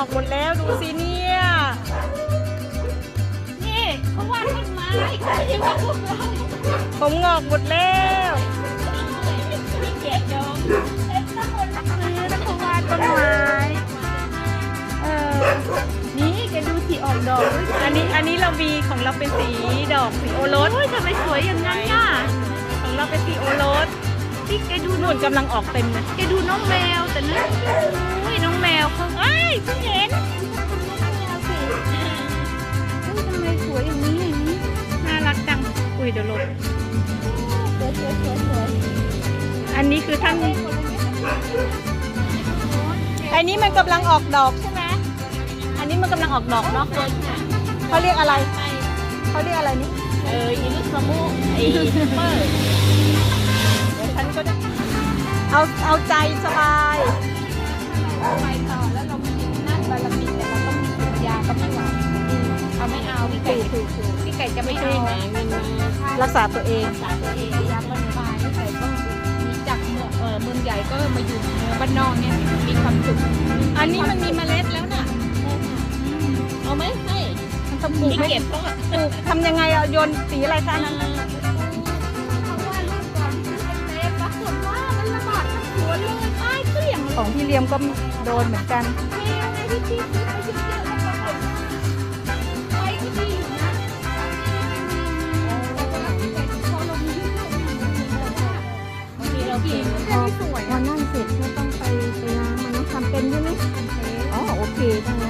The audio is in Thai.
ออกหมดแล้วดูสิเนี่ย นี่เขาวาดต้นไม้เขาไม่ได้วาดพวกเราผมงอกหมดแล้วนี่เกียดยองเอ๊ะต้องคนรักมือต้องคนวาดต้นไม้เออนี่แกดูสีออกดอกด้วยอันนี้อันนี้เรามีของเราเป็นสีดอกสีโอรสโอ้ยทำไมสวยอย่างนั้นน่ะของเราเป็นสีโอรสพี่แกดูนุ่นกำลังออกเต็มเลยแกดูน้องแมวแต่เนื้ออุ้ยน้องแมวเขาเอ้ย เดี๋ยวลบอันนี้คือท่าน อันนี้มันกำลังออกดอกใช่ไหมอันนี้มันกำลังออกดอกเนาะเขาเรียกอะไรเขาเรียกอะไรนี่ เอออีลูกสมุไอ้เปอร์เดี๋ยวฉันก็จะเอาเอาใจสบายไปต่อแล้วเรามีนั่นบารมีแต่เราต้องมีปัญญาก็ไม่ไหวเอา ไม่เอาพี่ไก่พี่ไก่จะไม่เอาหาเงินมารักษาตัวเองรักษาตัวเองยามมันบายพี่ไก่ก็มีจากเมืองเออเมืองใหญ่ก็มาอยู่เมืองบ้านนอกเนี่ยมีความสุขอันนี้มันมีเมล็ดแล้วน่ะเอาไหมให้มันต้องปลูกพี่ไม่เก็บเขาอะปลูกทำยังไงอะโยนสีอะไรคะอันนั้นเพราะว่าลูกก่อนที่จะเต็มปรากฏว่ามันระบาดทั้งสวนเลยตายเกลี้ยงเลยของพี่เลียมก็โดนเหมือนกัน เราเก่งแค่ไม่สวยพอนั่นเสร็จก็ต้องไปไปล้างมันต้องทำเป็นใช่ไหมอ๋อโอเคดังนั้